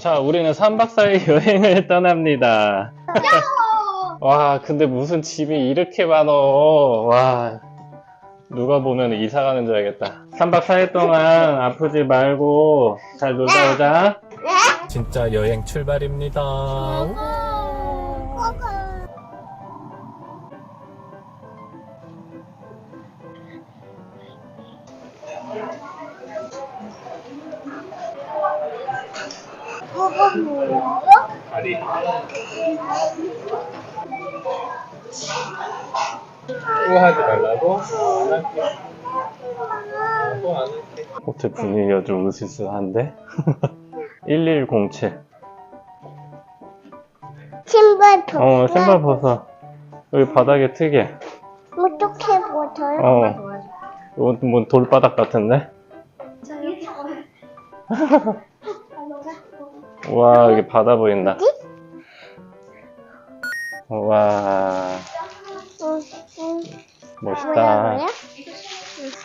자, 우리는 3박 4일 여행을 떠납니다. 와, 근데 무슨 집이 이렇게 많어. 와, 누가 보면 이사 가는 줄 알겠다. 3박 4일 동안 아프지 말고 잘 놀다 오자. 진짜 여행 출발입니다. 다리. 또 하지 말라고? 안 할게. 또안 할게. 호텔 분위기가 좀 으스스한데? 1107. 신발 벗 어, 신발 벗어. 여기 바닥에 특이해. 어떻게 벗어요? 어. 이건 뭐 돌바닥 같은데? 와, 여기 바다 보인다. 와, 응, 응. 멋있다. 뭐야?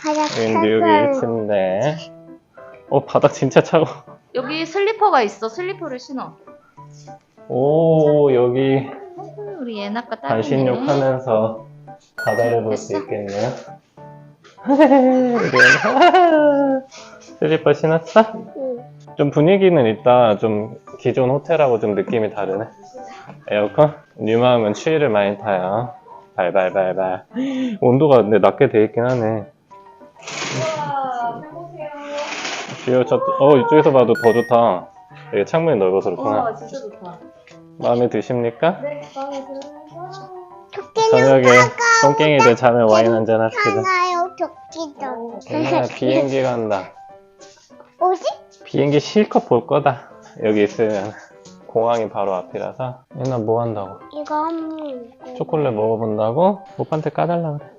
바닥 여기 여기 침대. 어, 바닥 진짜 차고. 여기 슬리퍼가 있어. 슬리퍼를 신어. 오, 여기 우리 예나가 따로 반신욕. 하면서 바다를 볼 수 됐어? 있겠네요. 슬리퍼 신었어? 응. 좀 분위기는 있다. 좀 기존 호텔하고 좀 느낌이 다르네. 에어컨? 뉴마음은 추위를 많이 타요. 발발발발. 온도가 근데 낮게 돼 있긴 하네. 지효 저, 어, 이쪽에서 봐도 더 좋다. 여기 창문이 넓어서 그렇구나. 와 진짜 좋다. 마음에 드십니까? 네, 마음에 들어요. 저녁에 똥깽이들 자면 와인 한잔 합시다. 하나요 토끼도 얘나 비행기 간다. 어디? 비행기 실컷 볼 거다. 여기 있으면. 공항이 바로 앞이라서. 얘나 뭐 한다고? 이거 한번 초콜릿 먹어본다고? 오빠한테 까달라 그래.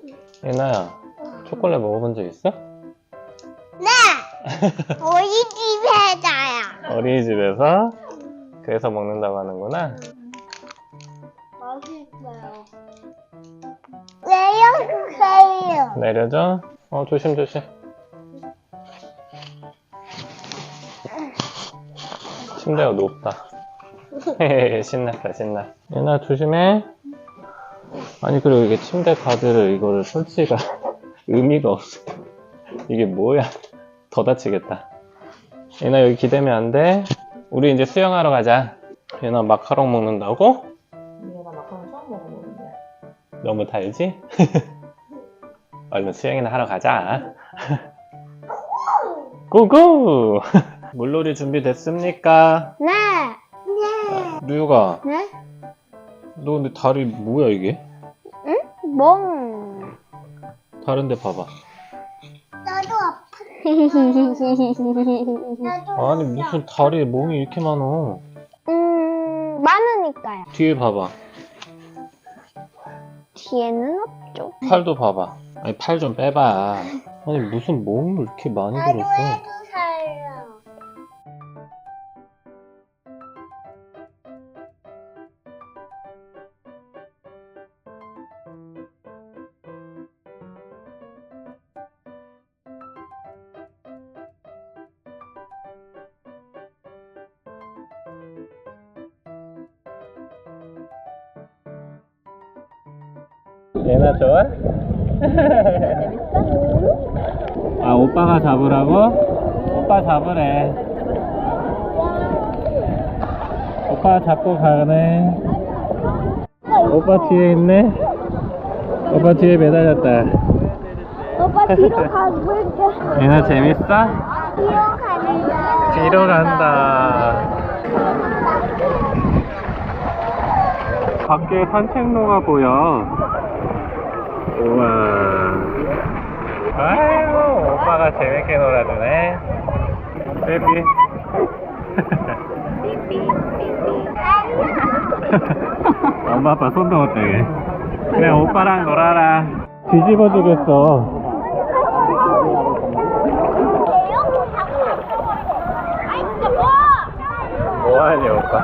얘나야, 초콜릿 먹어본 적 있어? 네! 우리 집에다야 어린이집에서? 그래서 먹는다고 하는구나. 맛있어요 내려주세요 내려줘. 어, 조심조심. 침대가 높다. 신났다, 신나. 얘나 조심해. 아니, 그리고 이게 침대 가드를 이거를 설치가 의미가 없어. 이게 뭐야. 더 다치겠다. 얘나 여기 기대면 안 돼. 우리 이제 수영하러 가자. 얘나 마카롱 먹는다고? 얘가 마카롱 처음 먹어보는데. 너무 달지? 얼른 수영이나 하러 가자. 고고! 물놀이 준비됐습니까? 네 네. 류가, 네? 너 근데 다리 뭐야 이게? 멍 다른 데 봐봐. 나도 아파 나도 아니 무슨 다리에 멍이 이렇게 많어. 음 많으니까요 뒤에 봐봐. 뒤에는 없죠 팔도 봐봐. 아니 팔 좀 빼봐. 아니 무슨 멍을 이렇게 많이 들었어. 해주세 요 얘나 좋아? 아 오빠가 잡으라고? 오빠 잡으래. 오빠 잡고 가네. 오빠 뒤에 있네. 오빠 뒤에 매달렸다. 오빠 뒤로 가볼게 얘나 재밌어? 뒤로 간다 뒤로 간다. 밖에 산책로가 보여. 우와. 아이고, 오빠가 재밌게 놀아주네. 베비. 엄마 아빠 손도 못 대게. 그냥 오빠랑 놀아라. 뒤집어 주겠어. 뭐하니 오빠?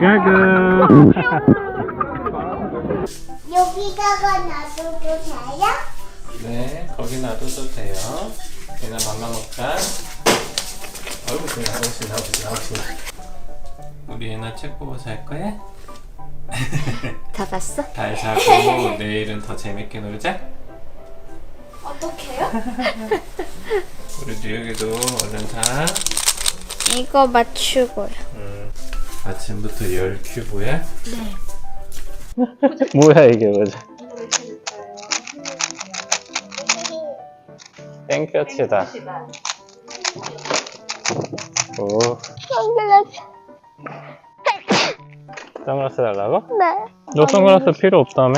가그. 여기다가 놔둬도 돼요? 네, 거기 놔둬도 돼요. 그냥 맘마 먹자. 아이고 신나 아이고 신나 우리 애나 책 보고 잘 거야? 다 봤어? 잘 자고 내일은 더 재밌게 놀자 어떡해요? 우리 뉴욕이도 얼른 자 이거 맞추고요. 음, 아침부터 열 큐브야? 네 뭐야 이게 뭐지? 땡볕이다 오 선글라스. 선글라스 달라고? 네. 너 선글라스 필요 없다며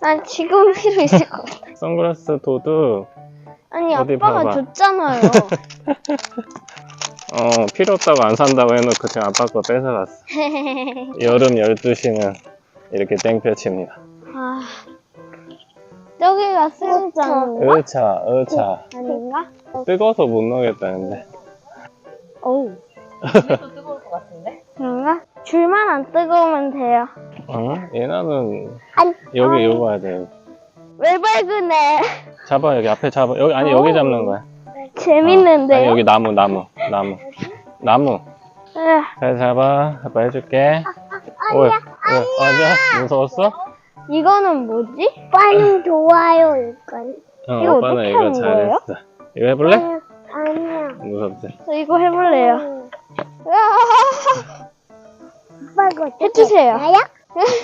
난 지금 필요 있을 것 같아. 선글라스 도둑 아니 어디 아빠가 봐봐. 줬잖아요. 어 필요 없다고 안 산다고 해놓고 지금 아빠 거 뺏어갔어 여름 12시는 이렇게 땡볕입니다 아. 여기가 수영장인가? 으차 으차 아닌가? 뜨거워서 못 나오겠다는데 어우. 집에도 뜨거울 것 같은데? 그런가? 줄만 안 뜨거우면 돼요. 어? 얘나는 아니, 여기 아니. 봐야 돼 왜 밝으네. 잡아 여기 앞에 잡아 여기 아니 여기 잡는 거야 재밌는데요? 어, 아니 여기 나무 나무 나무 나무 에, 잘 잡아 아빠 해줄게 왜? 왜? 맞아? 무서웠어? 이거는 뭐지? 오빠는 좋아요, 이건. 어 이거 오빠는 어떻게 이거 하는 거예요? 잘했어 이거 해볼래? 아니야. 무섭지? 저 이거 해볼래요. 아빠 이거 해주세요. 나야?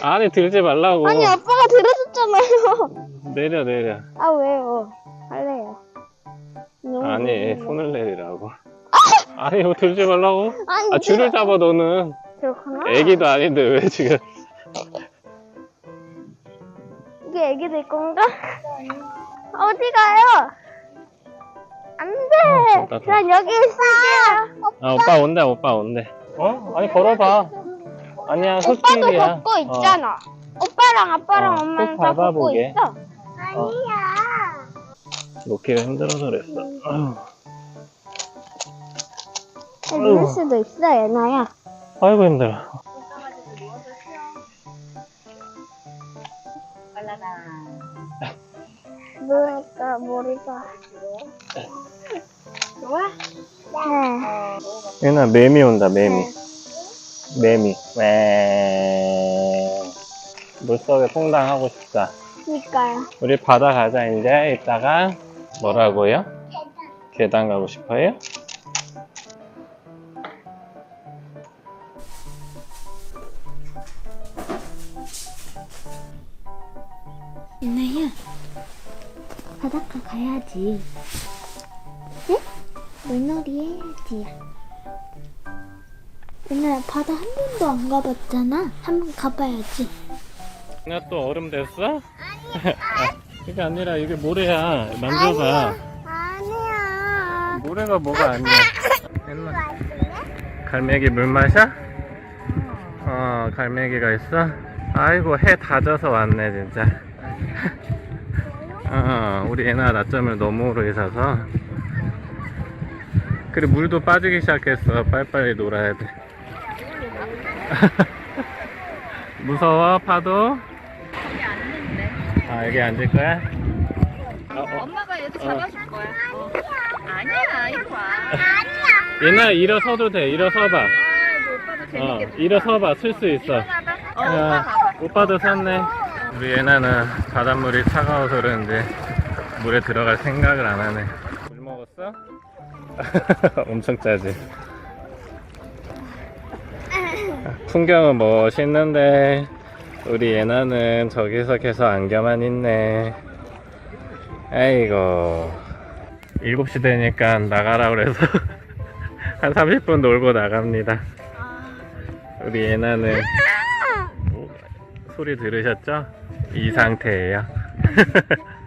아니 들지 말라고 아니, 아빠가 들어줬잖아요. 내려 내려 아, 왜요? 할래요. 너무 아니 무서워. 손을 내리라고 아니 이거 들지 말라고 아니, 아 줄을 잡아 너는 그렇구나. 애기도 아닌데 왜 지금 이게 애기들 건가? 어디 가요? 안 돼! 어, 나도. 난 여기 있을게요. 아 오빠 온대 오빠 온대 어? 아니 걸어봐 아니야 오빠도 걷고 있잖아. 오빠랑 아빠랑 어, 엄마는 꼭다 걷고 밟아보게. 있어. 어. 놓기가 힘들어서 그랬어 아유. 누울 수도 있어, 얘나야. 아이고 힘들어. 누우니까 머리가. 좋아? 네. 얘나 매미 온다 매미 매미 매 물속에 퐁당하고 싶다 그니까요. 우리 바다 가자 이제 이따가 뭐라고요? 계단 가고 싶어요? 얘나야, 바닷가 가야지. 응? 물놀이 해야지. 얘나야, 바다 한 번도 안 가봤잖아. 한 번 가봐야지. 나 또 얼음 됐어? 이게 아니라 이게 모래야 만져봐 아니야. 모래가 뭐가 아니야 옛날 갈매기 물 마셔? 어 갈매기가 있어? 아이고 해 다 져서 왔네 진짜 어 우리 애나 낮잠을 너무 오래 자서 그래 물도 빠지기 시작했어 빨리빨리 놀아야 돼 무서워 파도? 여기 앉는데. 아 여기 앉을 거야? 어, 어. 엄마가 얘도 잡아줄 거야. 어. 아니야, 이리 와. 얘나 일어서도 돼 일어서봐 아이고, 오빠도 어 재밌게. 일어서봐 쓸 수 있어 일어나봐. 어, 야, 오빠 봐봐. 오빠도 샀네. 우리 애나는 바닷물이 차가워서 그러는데 물에 들어갈 생각을 안 하네. 물 먹었어? 엄청 짜지. 풍경은 멋있는데 우리 애나는 저기서 계속 안겨만 있네. 아이고 7시 되니까 나가라 그래서 한 30분 놀고 나갑니다. 우리 애나는 소리 들으셨죠? 이 상태예요.